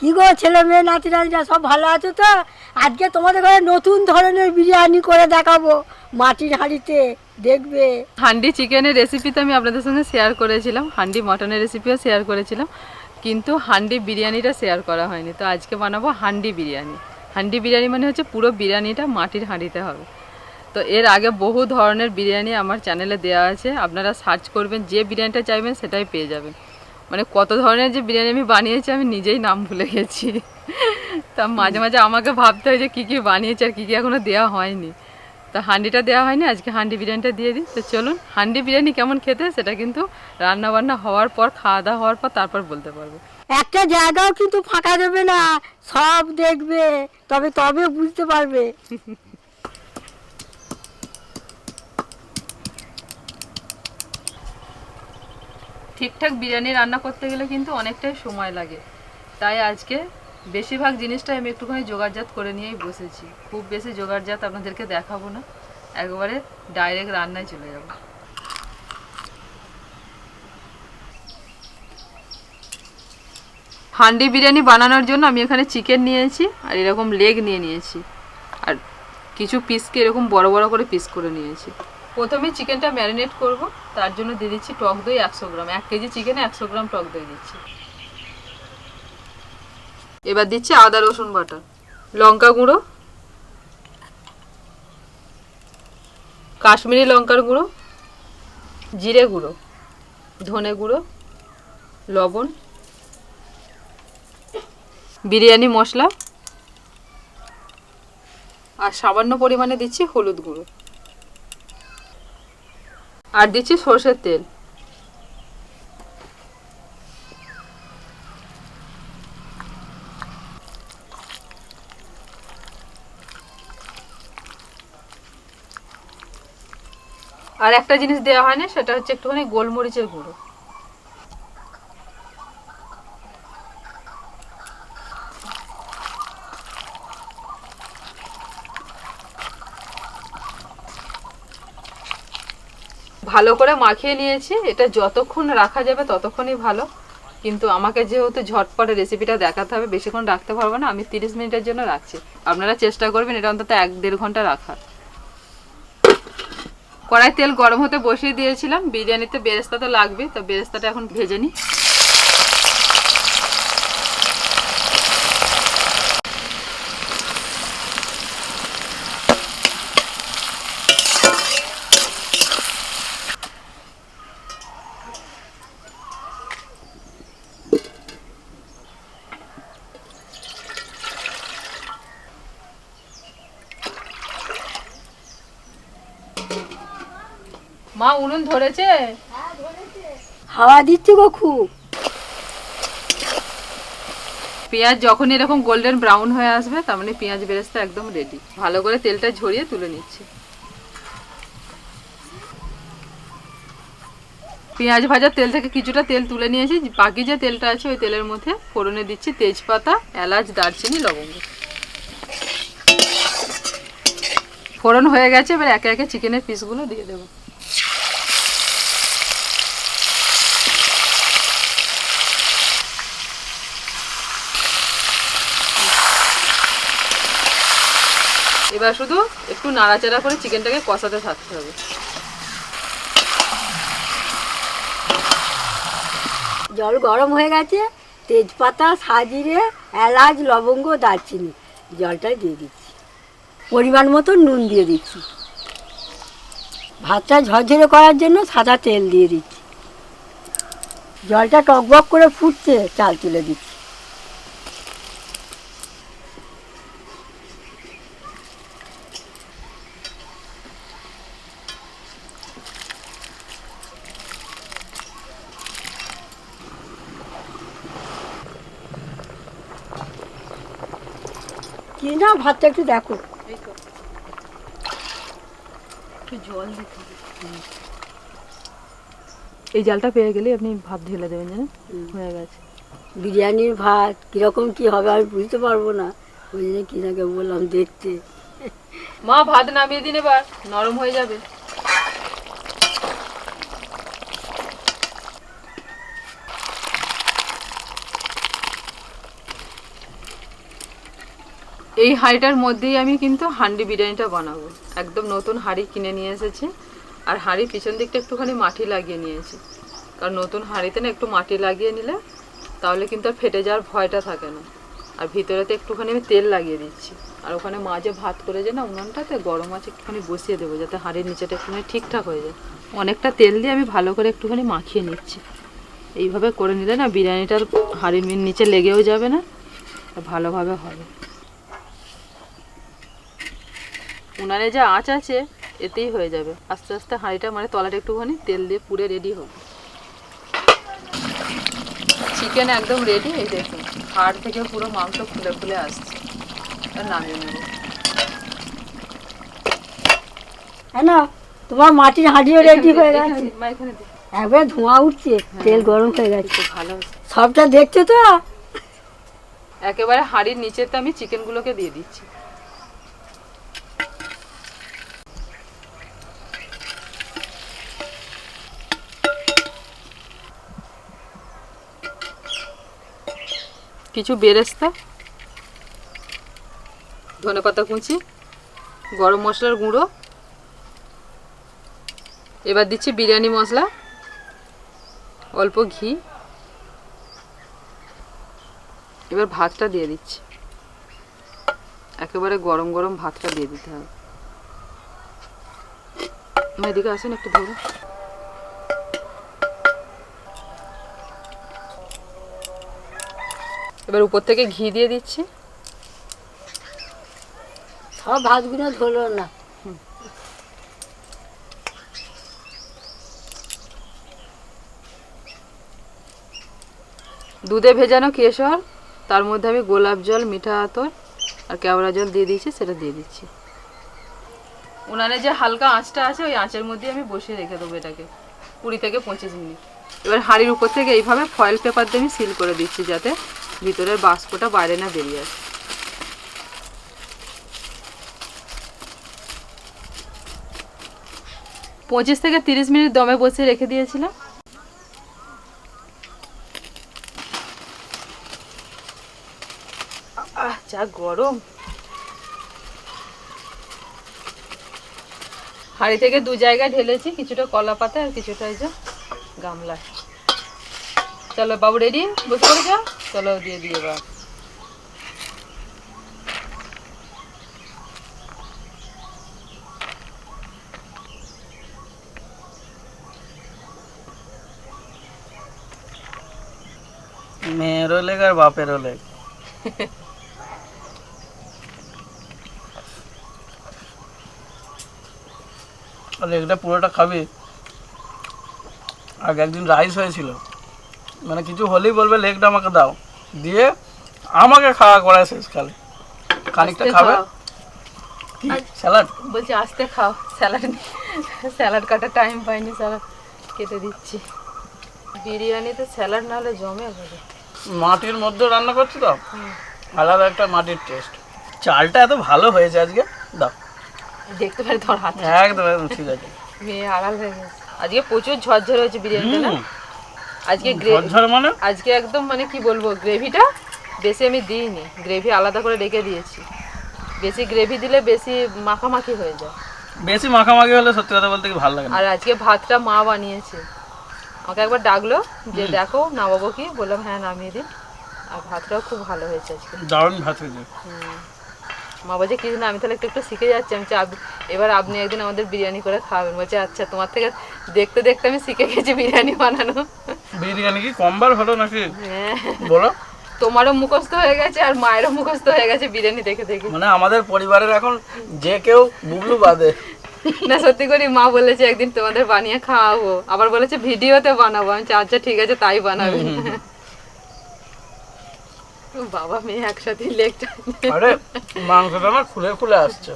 কি গো ছেলে মেয়ে, নাতি নাতিরা সব ভালো আছো তো? আজকে তোমাদের ঘরে নতুন ধরনের বিরিয়ানি করে দেখাবো মাটির হাঁড়িতে, দেখবে। হান্ডি চিকেনের রেসিপি তো আমি আপনাদের সঙ্গে শেয়ার করেছিলাম, হান্ডি মটনের রেসিপিও শেয়ার করেছিলাম, কিন্তু হান্ডি বিরিয়ানিটা শেয়ার করা হয়নি, তো আজকে বানাবো হান্ডি বিরিয়ানি। হান্ডি বিরিয়ানি মানে হচ্ছে পুরো বিরিয়ানিটা মাটির হাঁড়িতে হবে। তো এর আগে বহু ধরনের বিরিয়ানি আমার চ্যানেলে দেওয়া আছে, আপনারা সার্চ করবেন, যে বিরিয়ানিটা চাইবেন সেটাই পেয়ে যাবেন। মানে কত ধরনের যে বিরিয়ানি আমি বানিয়েছি, আমি নিজেই নাম ভুলে গেছি। তা মাঝে মাঝে আমাকে ভাবতে হয় যে কী কী বানিয়েছি আর কী কী এখনও দেওয়া হয়নি। তা হান্ডিটা দেওয়া হয়নি, আজকে হান্ডি বিরিয়ানিটা দিয়ে দিই। তো চলুন, হান্ডি বিরিয়ানি কেমন খেতে সেটা কিন্তু রান্না বান্না হওয়ার পর খাওয়া দাওয়া হওয়ার পর তারপর বলতে পারব। একটা জায়গাও কিন্তু ফাঁকা দেবে না, সব দেখবে, তবে তবে বুঝতে পারবে। ঠিকঠাক বিরিয়ানি রান্না করতে গেলে কিন্তু অনেকটাই সময় লাগে। তাই আজকে বেশিরভাগ জিনিসটাই আমি একটুখানি জোগাড়জাত করে নিয়েই বসেছি। খুব বেশি জোগাড়জাত আপনাদেরকে দেখাবো না। একবারে ডাইরেক্ট রান্নায় চলে যাব। হান্ডি বিরিয়ানি বানানোর জন্য আমি এখানে চিকেন নিয়েছি আর এরকম লেগ নিয়ে নিয়েছি। আর কিছু পিসকে এরকম বড় বড় করে পিস করে নিয়েছি। প্রথমে চিকেনটা ম্যারিনেট করব, তার জন্য দিয়ে দিচ্ছি টক দই একশো গ্রাম, এক কেজি চিকেনে একশো গ্রাম টক দই দিচ্ছি। এবার দিচ্ছি আদা, রসুন বাটা, লঙ্কা গুঁড়ো, কাশ্মীরি লঙ্কার গুঁড়ো, জিরে গুঁড়ো, ধনে গুঁড়ো, লবণ, বিরিয়ানি মশলা, আর সামান্য পরিমাণে দিচ্ছি হলুদ গুঁড়ো। আর দিচ্ছি সর্ষের তেল। আর একটা জিনিস দেওয়া হয় না সেটা হচ্ছে একটুখানি গোলমরিচের গুঁড়ো। ভালো করে মাখিয়ে নিয়েছি। এটা যতক্ষণ রাখা যাবে ততক্ষণই ভালো। কিন্তু আমাকে যেহেতু ঝটপটে রেসিপিটা দেখাতে হবে, বেশিক্ষণ রাখতে পারব না। আমি তিরিশ মিনিটের জন্য রাখছি। আপনারা চেষ্টা করবেন এটা অন্তত এক দেড় ঘণ্টা রাখার। কড়াই তেল গরম হতে বসিয়ে দিয়েছিলাম। বিরিয়ানিতে বেরেস্তা তো লাগবে তো বেরেস্তাটা এখন ভেজে নিই। মা উনুন ধরেছে? হাওয়া দিচ্ছে গো খুব। পেঁয়াজ যখন এরকম গোল্ডেন ব্রাউন হয়ে আসবে তার মানে পেঁয়াজ বেরেস্তা একদম রেডি ভালো করে তেলটা ঝরিয়ে তুলে নিচ্ছি। পেঁয়াজ ভাজার তেল থেকে কিছুটা তেল তুলে নিয়েছি। বাকি যে তেলটা আছে ওই তেলের মধ্যে ফোড়নে দিচ্ছি তেজপাতা এলাচ দারচিনি লবঙ্গ। ফোড়ন হয়ে গেছে, এবার একে একে চিকেনের পিসগুলো দিয়ে দেবো। এবার শুধু একটু নাড়াচাড়া করে চিকেনটাকে কষাতে থাকতে হবে। জল গরম হয়ে গেছে, তেজপাতা, সাজিরে, এলাচ, লবঙ্গ, দারচিনি জলটা দিয়ে দিচ্ছি। পরিমাণ মতো নুন দিয়ে দিচ্ছি। ভাতটা ঝরঝরে করার জন্য সাদা তেল দিয়ে দিচ্ছি। জলটা টকবক করে ফুটছে, চাল তুলে দিচ্ছি। কি না, ভাতটা একটু দেখো। জল এই জালটা পেয়ে গেলে আপনি ভাত ঢেলে দেবেন জানেন? হয়ে গেছে। বিরিয়ানির ভাত কীরকম কি হবে আমি বুঝতে পারব না। ওই জন্য কিনাকে বললাম দেখতে। মা ভাত নামিয়ে দিন এবার নরম হয়ে যাবে। এই হাঁড়িটার মধ্যেই আমি কিন্তু হান্ডি বিরিয়ানিটা বানাবো। একদম নতুন হাঁড়ি কিনে নিয়ে এসেছি। আর হাঁড়ির পিছন দিকটা একটুখানি মাটি লাগিয়ে নিয়েছি। কারণ নতুন হাঁড়িতে না একটু মাটি লাগিয়ে নিলে তাহলে কিন্তু আর ফেটে যাওয়ার ভয়টা থাকে না। আর ভিতরেতে একটুখানি আমি তেল লাগিয়ে দিচ্ছি। আর ওখানে মাঝে ভাত করে যে না উনানটাতে গরম আছে একটুখানি বসিয়ে দেবো যাতে হাঁড়ির নিচেটা একটুখানি ঠিকঠাক হয়ে যায়। অনেকটা তেল দিয়ে আমি ভালো করে একটুখানি মাখিয়ে নিচ্ছি। এইভাবে করে নিলে না বিরিয়ানিটার হাঁড়ির নিচে লেগেও যাবে না ভালোভাবে হবে। উনানে যা আঁচ আছে এতেই হয়ে যাবে। আস্তে আস্তে হাঁড়িটা মানে তলাটা একটুখানি তেল দিয়ে পুড়ে রেডি হবে চিকেন একদম রেডি এই দেখুন। হাড় থেকে পুরো মাংস ফুলে ফুলে আসছে। আর নামিয়ে নেব। হ্যাঁ না তোমার মাটির হাঁড়িও রেডি হয়ে গেছে। একবারে ধোঁয়া উঠছে তেল গরম হয়ে গেছে। ভালো সবটা দেখছ তো? একেবারে হাঁড়ির নিচেতে আমি চিকেনগুলোকে দিয়ে দিচ্ছি। কিছু বেরেস্তা, ধনে পাতা কুচি, গরম মশলার গুঁড়ো, এবার দিচ্ছি বিরিয়ানি মশলা, অল্প ঘি, এবার ভাতটা দিয়ে দিচ্ছি। একেবারে গরম গরম ভাতটা দিয়ে দিতে হবে। এদিকে আসেন একটু ধরুন এবার উপর থেকে ঘি দিয়ে দিচ্ছি। সব ভাতগুলো ধরলো না। দুধে ভেজানো কেশর তার মধ্যে আমি গোলাপ জল মিঠা আতর আর কেওড়া জল দিয়ে দিয়েছি সেটা দিয়ে দিচ্ছি। উনানে যে হালকা আঁচটা আছে ওই আঁচের মধ্যে আমি বসিয়ে রেখে দেবো এটাকে কুড়ি থেকে পঁচিশ মিনিট। এবার হাঁড়ির উপর থেকে এইভাবে ফয়েল পেপার দিয়ে আমি সিল করে দিচ্ছি যাতে ভিতরের বাষ্পটা বাইরে না বেরিয়ে আসে। পঁচিশ থেকে তিরিশ মিনিট দমে বসিয়ে রেখে দিয়েছিলাম। যা গরম। হাঁড়ি থেকে দু জায়গায় ঢেলেছি, কিছুটা কলা পাতা আর কিছুটা এই যে গামলা। চলো বাবু রেডি? বসে পড়েছ? চলো দিয়ে দিয়ে এবার মেয়েরও লেগ আর বাপেরও লেগ আর লেগটা পুরোটা খাবি আগে একদিন রাইস হয়েছিল মানে কিছু হলেই বলবে লেগটা আমাকে দাও দিয়ে আমাকে খাওয়া করায় শেষকালে। খানিকটা খাবে? স্যালাড? বলছি আস্তে খাও। স্যালাড স্যালাড কাটার টাইম পাইনি স্যালাড কেটে দিচ্ছি। বিরিয়ানিতে স্যালাড না হলে জমে যাবে। মাটির মধ্যে রান্না করছি তো? আলাদা একটা মাটির টেস্ট চালটা এত ভালো হয়েছে আজকে? দাও। দেখতে পারি তোমার হাত। একদম একদম ঠিক আছে। মেয়ে আড়াল হয়ে গেছে। আজকে প্রচুর ঝরঝর হয়েছে বিরিয়ানিটা না? আজকে মানে? আজকে একদম মানে কি বলব গ্রেভিটা বেশি আমি দিইনি। গ্রেভি আলাদা করে রেখে দিয়েছি। বেশি গ্রেভি দিলে বেশি মাখামাখি হয়ে যায়। বেশি মাখামাখি হলে সত্যি কথা বলতে কি ভালো লাগে আর আজকে ভাতটা মা বানিয়েছে। আমাকে একবার ডাকলো যে দেখো নামাবো কি? বললাম হ্যাঁ নামিয়ে দিন আর ভাতটাও খুব ভালো হয়েছে আজকে। দারুণ ভাত হয়েছে। হুম। মা বলছে কিছু না আমি তাহলে একটু একটু শিখে যাচ্ছি আমি এবার আপনি একদিন আমাদের বিরিয়ানি করে খাওয়াবেন বলছে আচ্ছা তোমার থেকে দেখতে দেখতে আমি শিখে গেছি বিরিয়ানি বানানো। বিরিয়ানি কি কমবার হলো নাকি? হ্যাঁ। বলো। তোমারও মুখস্থ হয়ে গেছে আর মায়েরও মুখস্থ হয়ে গেছে বিরিয়ানি দেখে দেখে। মানে আমাদের পরিবারের এখন যে কেউ বুবলু বাদে। না সত্যি করে মা বলেছে একদিন তোমাদের বানিয়ে খাওয়াবো। আবার বলেছে ভিডিওতে বানাবো। আমি আচ্ছা ঠিক আছে তাই বানাবে। বাবা মেয়ে একসাথে লেগটা আরে মাংসটা খুলে আসছে।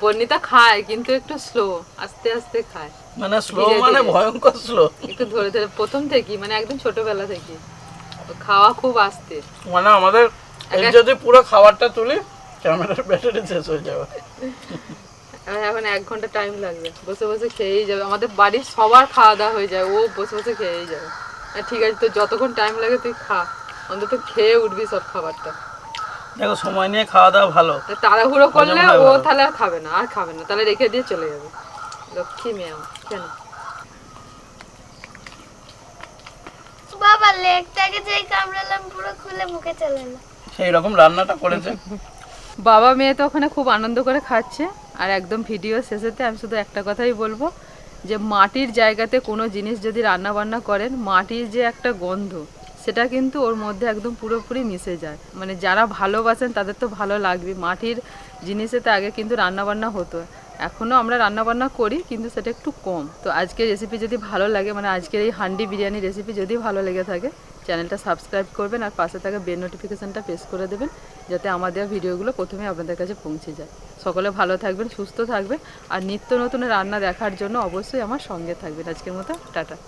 বর্ণিতা খায় কিন্তু একটু স্লো আস্তে আস্তে খায়। মানে স্লো মানে ভয়ঙ্কর স্লো একটু ধরে ধরে প্রথম থেকেই মানে একদম ছোটবেলা থেকে। খাওয়া খুব আস্তে। মানে আমাদের এই যদি পুরো খাবারটা তুলি ক্যামেরার ব্যাটারি শেষ হয়ে যাবে। এখন এক ঘণ্টা টাইম লাগবে। বসে বসে খেয়েই যাবে। আমাদের বাড়ির সবার খাওয়া দাওয়া হয়ে যায়। ও বসে বসে খেয়েই যাবে। ঠিক আছে তো যতক্ষণ টাইম লাগে তুই খা। অন্তত খেয়ে উঠবি সব খাবারটা। দেখো সময় নিয়ে খাওয়া দাওয়া ভালো। তাড়াহুড়ো করলে ও তাহলে আর খাবে না আর খাবে না তাহলে রেখে দিয়ে চলে যাবে। লক্ষ্মী মেয়ে কেন? বাবা লেগটাকে কামড়ালাম পুরো খুলে মুখে চলে এলো। সেই রকম রান্নাটা করেছে। বাবা মেয়ে তো ওখানে খুব আনন্দ করে খাচ্ছে আর একদম ভিডিও শেষেতে আমি শুধু একটা কথাই বলব যে মাটির জায়গাতে কোনো জিনিস যদি রান্না বান্না করেন মাটির যে একটা গন্ধ সেটা কিন্তু ওর মধ্যে একদম পুরোপুরি মিশে যায়। মানে যারা ভালোবাসেন তাদের তো ভালো লাগবে। মাটির জিনিসেতে আগে কিন্তু রান্নাবান্না হতো। এখনও আমরা রান্নাবান্না করি, কিন্তু সেটা একটু কম। তো আজকের রেসিপি যদি ভালো লাগে মানে আজকের এই হান্ডি বিরিয়ানি রেসিপি যদি ভালো লেগে থাকে চ্যানেলটা সাবস্ক্রাইব করবেন আর পাশে থাকা বেল নোটিফিকেশানটা প্রেস করে দেবেন, যাতে আমাদের ভিডিওগুলো প্রথমে আপনাদের কাছে পৌঁছে যায়। সকলে ভালো থাকবেন, সুস্থ থাকবেন, আর নিত্য নতুন রান্না দেখার জন্য অবশ্যই আমার সঙ্গে থাকবেন। আজকের মতো, টাটা।